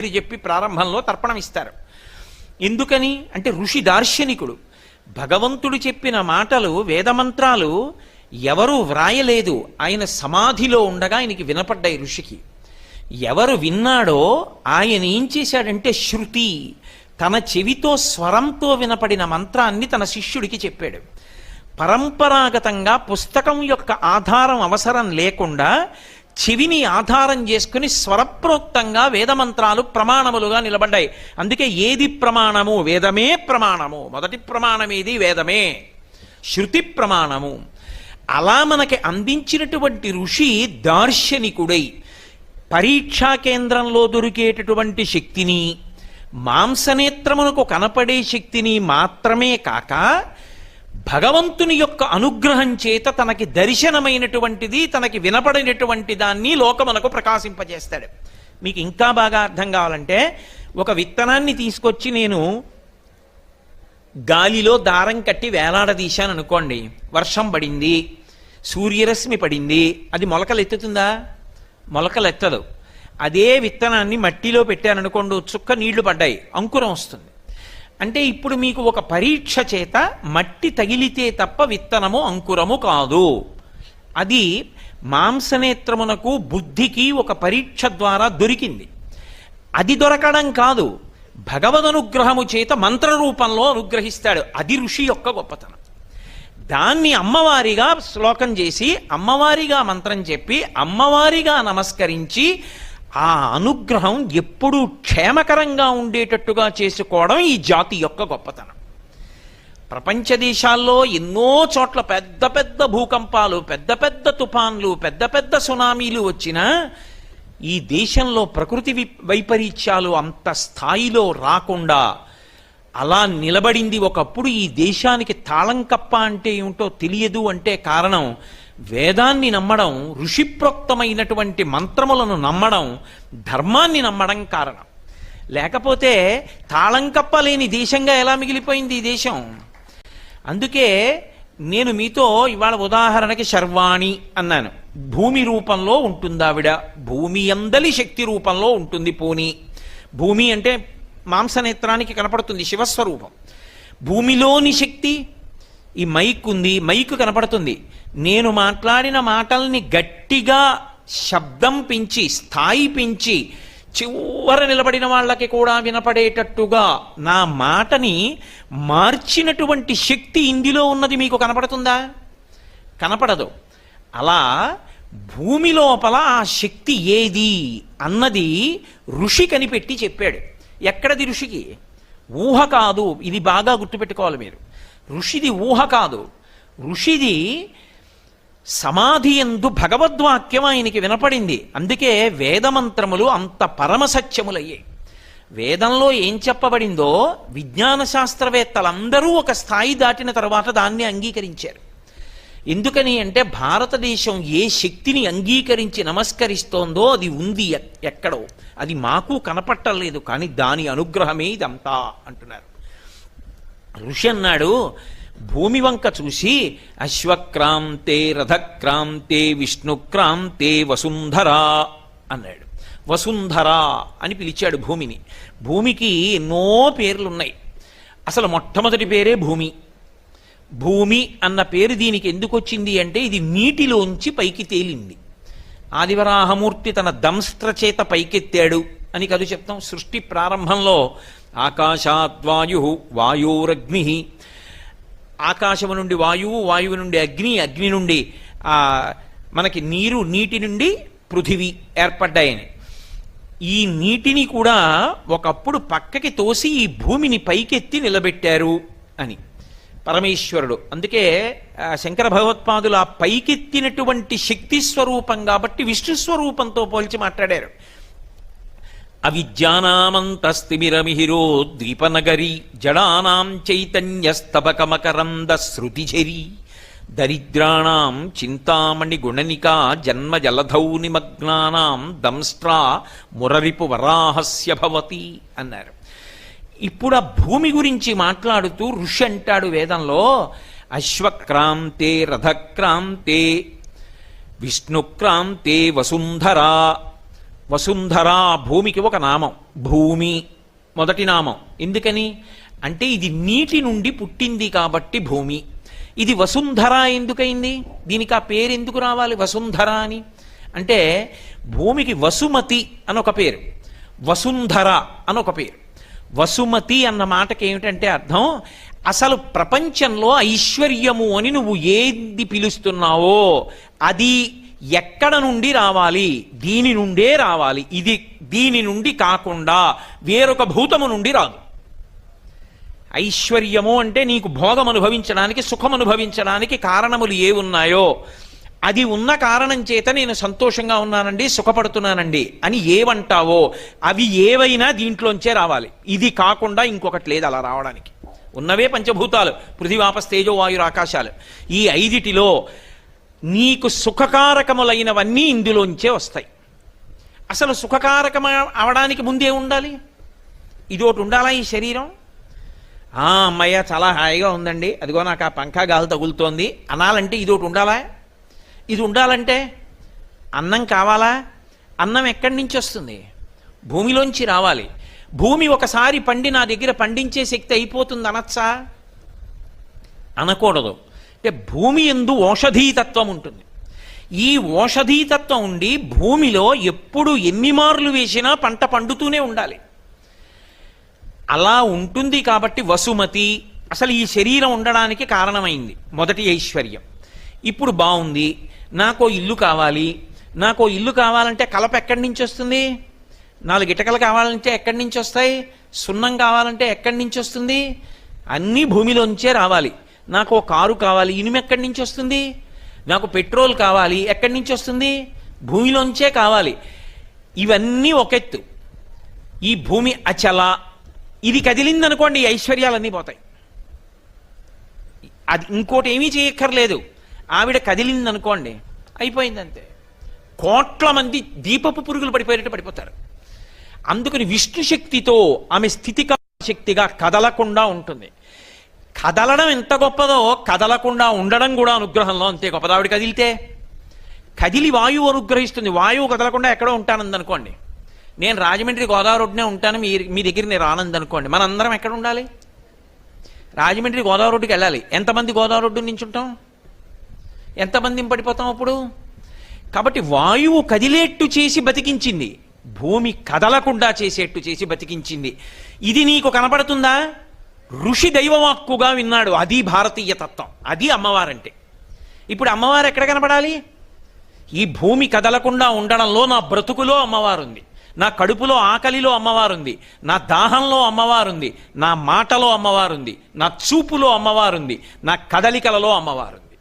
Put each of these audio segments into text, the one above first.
పేరు చెప్పి ప్రారంభంలో తర్పణం ఇస్తారు ఎందుకని? అంటే ఋషి దార్శనికుడు భగవంతుడు చెప్పిన మాటలు వేదమంత్రాలు ఎవరు వ్రాయలేదు. ఆయన సమాధిలో ఉండగా ఆయనకి వినపడ్డాయి ఋషికి. ఎవరు విన్నాడో ఆయన ఏం చేశాడంటే శృతి తన చెవితో స్వరంతో వినపడిన మంత్రాన్ని తన శిష్యుడికి చెప్పాడు. పరంపరాగతంగా పుస్తకం యొక్క ఆధారం అవసరం లేకుండా చెవిని ఆధారం చేసుకుని స్వరప్రోక్తంగా వేదమంత్రాలు ప్రమాణములుగా నిలబడ్డాయి. అందుకే ఏది ప్రమాణము? వేదమే ప్రమాణము. మొదటి ప్రమాణం ఏది వేదమే. శృతి ప్రమాణము. అలా మనకి అందించినటువంటి ఋషి దార్శనికుడై పరీక్షా కేంద్రంలో దొరికేటటువంటి శక్తిని మాంసనేత్రమునకు కనపడే శక్తిని మాత్రమే కాక భగవంతుని యొక్క అనుగ్రహం చేత తనకి దర్శనమైనటువంటిది తనకి వినపడినటువంటి దాన్ని లోకమునకు ప్రకాశింపజేస్తాడు. మీకు ఇంకా బాగా అర్థం కావాలంటే ఒక విత్తనాన్ని తీసుకొచ్చి నేను గాలిలో దారం కట్టి వేలాడదీశాను అనుకోండి. వర్షం పడింది సూర్యరశ్మి పడింది అది మొలకలు ఎత్తుతుందా మొలకలు ఎత్తదు అదే విత్తనాన్ని మట్టిలో పెట్టాననుకోండి ఓ చుక్క నీళ్ళు పడ్డాయి అంకురం వస్తుంది. అంటే ఇప్పుడు మీకు ఒక పరీక్ష చేత మట్టి తగిలితే తప్ప విత్తనము అంకురము కాదు. అది మాంసనేత్రమునకు బుద్ధికి ఒక పరీక్ష ద్వారా దొరికింది. అది దొరకడం కాదు. భగవదనుగ్రహము చేత మంత్ర రూపంలో అనుగ్రహిస్తాడు. అది ఋషి యొక్క గొప్పతనం. దాన్ని అమ్మవారిగా శ్లోకం చేసి అమ్మవారిగా మంత్రం చెప్పి అమ్మవారిగా నమస్కరించి ఆ అనుగ్రహం ఎప్పుడూ క్షేమకరంగా ఉండేటట్టుగా చేసుకోవడం ఈ జాతి యొక్క గొప్పతనం. ప్రపంచ దేశాల్లో ఎన్నో చోట్ల పెద్ద పెద్ద భూకంపాలు పెద్ద పెద్ద తుఫాన్లు పెద్ద పెద్ద సునామీలు వచ్చినా ఈ దేశంలో ప్రకృతి వి- వైపరీత్యాలు అంత స్థాయిలో రాకుండా అలా నిలబడింది ఒకప్పుడు ఈ దేశానికి తాళం కప్ప అంటే ఏమిటో తెలియదు అంటే కారణం వేదాన్ని నమ్మడం ఋషిప్రోక్తమైనటువంటి మంత్రములను నమ్మడం ధర్మాన్ని నమ్మడం కారణం. లేకపోతే తాళం కప్పలేని దేశంగా ఎలా మిగిలిపోయింది ఈ దేశం? అందుకే నేను మీతో ఇవాళ ఉదాహరణకి శర్వాణి అన్నాను. భూమి రూపంలో ఉంటుంది ఆవిడ భూమి అందలి శక్తి రూపంలో ఉంటుంది పోని. భూమి అంటే మాంసనేత్రానికి కనపడుతుంది శివస్వరూపం. భూమిలోని శక్తి ఈ మైక్ ఉంది మైక్ కనపడుతుంది. నేను మాట్లాడిన మాటల్ని గట్టిగా శబ్దం పెంచి స్థాయి పెంచి చివర నిలబడిన వాళ్ళకి కూడా వినపడేటట్టుగా నా మాటని మార్చినటువంటి శక్తి ఇందులో ఉన్నది మీకు కనపడుతుందా? కనపడదు. అలా భూమి లోపల ఆ శక్తి ఏది అన్నది ఋషి కనిపెట్టి చెప్పాడు. ఎక్కడది ఋషికి? ఊహ కాదు ఇది బాగా గుర్తుపెట్టుకోవాలి మీరు. ఋషిది ఊహ కాదు. ఋషిది సమాధి ఎందు భగవద్వాక్యం ఆయనకి వినపడింది. అందుకే వేదమంత్రములు అంత పరమసత్యములయ్యాయి వేదంలో ఏం చెప్పబడిందో విజ్ఞాన శాస్త్రవేత్తలందరూ ఒక స్థాయి దాటిన తర్వాత దాన్ని అంగీకరించారు. ఎందుకని అంటే భారతదేశం ఏ శక్తిని అంగీకరించి నమస్కరిస్తోందో అది ఉంది ఎక్కడో. అది మాకు కనపట్టలేదు కానీ దాని అనుగ్రహమే ఇదంతా అంటున్నారు. ఋషి అన్నాడు భూమి వంక చూసి అశ్వక్రాంతే రథక్రాంతే విష్ణుక్రాంతే వసుంధరా అన్నాడు. వసుంధరా అని పిలిచాడు భూమిని. భూమికి ఎన్నో పేర్లున్నాయి. అసలు మొట్టమొదటి పేరే భూమి. భూమి అన్న పేరు దీనికి ఎందుకు వచ్చింది అంటే ఇది నీటిలోంచి పైకి తేలింది. ఆదివరాహమూర్తి తన దంస్త్ర చేత పైకెత్తాడు. అని కదు చెప్తాం. సృష్టి ప్రారంభంలో ఆకాశాద్వాయు వాయురగ్ని. ఆకాశము నుండి వాయువు వాయువు నుండి అగ్ని అగ్ని నుండి మనకి నీరు నీటి నుండి పృథివీ ఏర్పడ్డాయని. ఈ నీటిని కూడా ఒకప్పుడు పక్కకి తోసి ఈ భూమిని పైకెత్తి నిలబెట్టారు అని. పరమేశ్వరుడు. అందుకే శంకర భగవత్పాదులు ఆ పైకెత్తినటువంటి శక్తి స్వరూపం కాబట్టి విష్ణు స్వరూపంతో పోల్చి మాట్లాడారు. అవిద్యానామంతస్తిమిరమిహిరో ద్వీపనగరి జడానాం చైతన్యస్తబకమకరంద శృతిఝరి దరిద్రాణం చింతామణి గుణనికా జన్మ జలధౌ నిమగ్నానాం దంస్ట్రా మురరిపు వరాహస్య భవతి అన్నారు. ఇప్పుడు ఆ భూమి గురించి మాట్లాడుతూ ఋషి అంటాడు వేదంలో అశ్వక్రాంతే రథక్రాంతే విష్ణుక్రాంతే వసుంధరా వసుంధరా భూమికి ఒక నామం. భూమి మొదటి నామం. ఎందుకని? అంటే ఇది నీటి నుండి పుట్టింది కాబట్టి భూమి. ఇది వసుంధర ఎందుకైంది? దీనికి ఆ పేరు ఎందుకు రావాలి వసుంధర అని? అంటే భూమికి వసుమతి అని ఒక పేరు. వసుంధర అని ఒక పేరు. వసుమతి అన్న మాటకి ఏమిటంటే అర్థం? అసలు ప్రపంచంలో ఐశ్వర్యము అని నువ్వు ఏది పిలుస్తున్నావో అది ఎక్కడ నుండి రావాలి? దీని నుండే రావాలి. ఇది దీని నుండి కాకుండా వేరొక భూతము నుండి రాదు. ఐశ్వర్యము అంటే నీకు భోగం అనుభవించడానికి సుఖం అనుభవించడానికి కారణములు ఏ ఉన్నాయో అది ఉన్న కారణం చేత నేను సంతోషంగా ఉన్నానండి సుఖపడుతున్నానండి అని ఏవంటావో అవి ఏవైనా దీంట్లోంచే రావాలి. ఇది కాకుండా ఇంకొకటి లేదు అలా రావడానికి. ఉన్నవే పంచభూతాలు పృథివాపస్ తేజో ఆకాశాలు ఈ ఐదిటిలో నీకు సుఖకారకములైనవన్నీ ఇందులోంచే వస్తాయి. అసలు సుఖకారకం అవడానికి ముందే ఉండాలి? ఇది ఒకటి ఉండాలా ఈ శరీరం? ఆ అమ్మయ్య చాలా హాయిగా ఉందండి. అదిగో నాకు ఆ పంకా గాలి తగులుతోంది. అనాలంటే ఇది ఒకటి ఉండాలా? ఇది ఉండాలంటే అన్నం కావాలా? అన్నం ఎక్కడి నుంచి వస్తుంది? భూమిలోంచి రావాలి. భూమి ఒకసారి పండి నా దగ్గర పండించే శక్తి అయిపోతుంది అనొచ్చా? అనకూడదు. అంటే భూమి ఎందు ఓషధీతత్వం ఉంటుంది. ఈ ఓషధీతత్వం ఉండి భూమిలో ఎప్పుడు ఎన్ని మార్లు వేసినా పంట పండుతూనే ఉండాలి. అలా ఉంటుంది కాబట్టి వసుమతి అసలు ఈ శరీరం ఉండడానికి కారణమైంది. మొదటి ఐశ్వర్యం. ఇప్పుడు బాగుంది నాకో ఇల్లు కావాలి. నాకో ఇల్లు కావాలంటే కలప ఎక్కడి నుంచి వస్తుంది? నాలుగు ఇటకలు కావాలంటే ఎక్కడి నుంచి వస్తాయి? సున్నం కావాలంటే ఎక్కడి నుంచి వస్తుంది? అన్నీ భూమిలోంచే రావాలి. నాకు ఓ కారు కావాలి ఇనుము ఎక్కడి నుంచి వస్తుంది? నాకు పెట్రోల్ కావాలి ఎక్కడి నుంచి వస్తుంది? భూమిలోంచే కావాలి. ఇవన్నీ ఒకెత్తు ఈ భూమి అచల. ఇది కదిలిందనుకోండి ఐశ్వర్యాలన్నీ పోతాయి. అది ఇంకోటి ఏమీ చేయక్కర్లేదు. ఆవిడ కదిలిందనుకోండి అయిపోయిందంతే. కోట్ల మంది దీపపు పురుగులు పడిపోయేటట్టు పడిపోతారు. అందుకని విష్ణు శక్తితో ఆమె స్థితిక శక్తిగా కదలకుండా ఉంటుంది. కదలడం ఎంత గొప్పదో కదలకుండా ఉండడం కూడా అనుగ్రహంలో అంతే గొప్పది. ఆవిడ కదిలితే కదిలి వాయువు అనుగ్రహిస్తుంది. వాయువు కదలకుండా ఎక్కడో ఉంటానందనుకోండి. నేను రాజమండ్రి గోదావరి ఒడ్డునే ఉంటాను మీ మీ దగ్గర నేను రానందనుకోండి. మనందరం ఎక్కడ ఉండాలి? రాజమండ్రి గోదావరి రోడ్డుకి వెళ్ళాలి. ఎంతమంది గోదావరి ఒడ్డు నుంచి ఉంటాం? ఎంతమంది పడిపోతాం అప్పుడు? కాబట్టి వాయువు కదిలేట్టు చేసి బతికించింది. భూమి కదలకుండా చేసేట్టు చేసి బతికించింది. ఇది నీకు కనపడుతుందా? ఋషి దైవవాక్కుగా విన్నాడు. అది భారతీయ తత్వం. అది అమ్మవారంటే. ఇప్పుడు అమ్మవారు ఎక్కడ కనపడాలి? ఈ భూమి కదలకుండా ఉండడంలో నా బ్రతుకులో అమ్మవారుంది. నా కడుపులో ఆకలిలో అమ్మవారుంది. నా దాహంలో అమ్మవారుంది. నా మాటలో అమ్మవారుంది. నా చూపులో అమ్మవారుంది. నా కదలికలలో అమ్మవారుంది.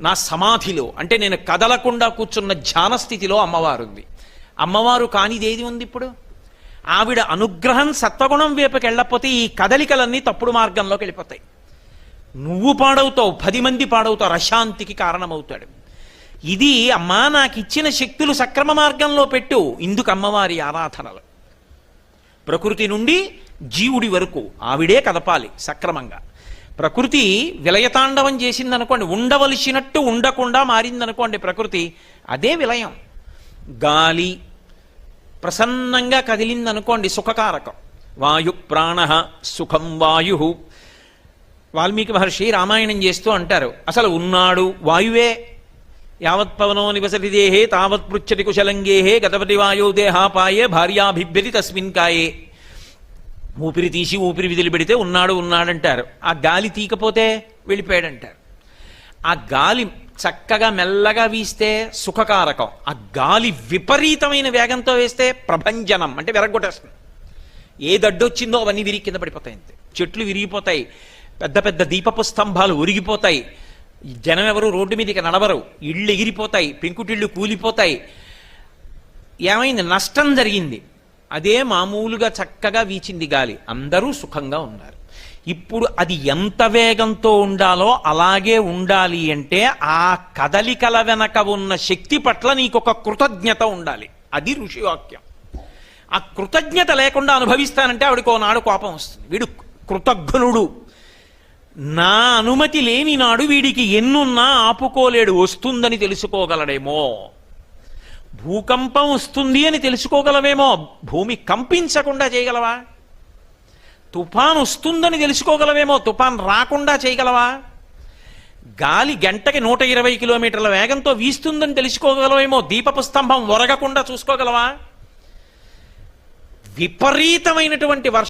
నా సమాధిలో అంటే నేను కదలకుండా కూర్చున్న ధ్యాన స్థితిలో అమ్మవారుంది. అమ్మవారు కానిదేది ఉంది ఇప్పుడు? ఆవిడ అనుగ్రహం సత్వగుణం వైపుకి వెళ్ళకపోతే ఈ కదలికలన్నీ తప్పుడు మార్గంలోకి వెళ్ళిపోతాయి. నువ్వు పాడవుతావు పది మంది పాడవుతావు అశాంతికి కారణమవుతాడు. ఇది అమ్మా నాకు ఇచ్చిన శక్తులు సక్రమ మార్గంలో పెట్టు. ఇందుకు అమ్మవారి ఆరాధనలు. ప్రకృతి నుండి జీవుడి వరకు ఆవిడే కదపాలి సక్రమంగా. ప్రకృతి విలయతాండవం చేసిందనుకోండి ఉండవలసినట్టు ఉండకుండా మారిందనుకోండి ప్రకృతి అదే విలయం. గాలి ప్రసన్నంగా కదిలిందనుకోండి సుఖకారకం. వాయు ప్రాణ సుఖం వాయు. వాల్మీకి మహర్షి రామాయణం చేస్తూ అంటారు అసలు ఉన్నాడు వాయువే. యావత్ పవనో నివసతి దేహే తావత్ పృచ్చతి కుశలంగేహే గతపతి వాయో దేహాపాయే భార్యాభిభ్యతి తస్మిన్ కాయే. ఊపిరి తీసి ఊపిరి విధులు పెడితే ఉన్నాడు ఉన్నాడంటారు. ఆ గాలి తీకపోతే వెళ్ళిపోయాడంటారు. ఆ గాలి చక్కగా మెల్లగా వీస్తే సుఖకారకం. ఆ గాలి విపరీతమైన వేగంతో వేస్తే ప్రభంజనం అంటే విరగొట్టేస్తుంది ఏ దడ్డొచ్చిందో అవన్నీ విరిగి కింద పడిపోతాయి అంతే. చెట్లు విరిగిపోతాయి పెద్ద పెద్ద దీపపు స్తంభాలు ఉరిగిపోతాయి జనం ఎవరు రోడ్డు మీదకి నడవరు ఇళ్ళు ఎగిరిపోతాయి పెంకుటిళ్ళు కూలిపోతాయి. ఏమైంది? నష్టం జరిగింది. అదే మామూలుగా చక్కగా వీచింది గాలి. అందరూ సుఖంగా ఉన్నారు. ఇప్పుడు అది ఎంత వేగంతో ఉండాలో అలాగే ఉండాలి అంటే ఆ కదలికల వెనక ఉన్న శక్తి పట్ల నీకొక కృతజ్ఞత ఉండాలి. అది ఋషివాక్యం. ఆ కృతజ్ఞత లేకుండా అనుభవిస్తానంటే ఆవిడకు నాడు కోపం వస్తుంది. వీడు కృతజ్ఞుడు. నా అనుమతి లేని నాడు వీడికి ఎన్నున్నా ఆపుకోలేడు. వస్తుందని తెలుసుకోగలడేమో. భూకంపం వస్తుంది అని తెలుసుకోగలవేమో. భూమి కంపించకుండా చేయగలవా? తుఫాన్ వస్తుందని తెలుసుకోగలవేమో తుఫాన్ రాకుండా చేయగలవా? గాలి గంటకి నూట ఇరవై కిలోమీటర్ల వేగంతో వీస్తుందని తెలుసుకోగలవేమో దీపపు స్తంభం ఒరగకుండా చూసుకోగలవా? విపరీతమైనటువంటి వర్షం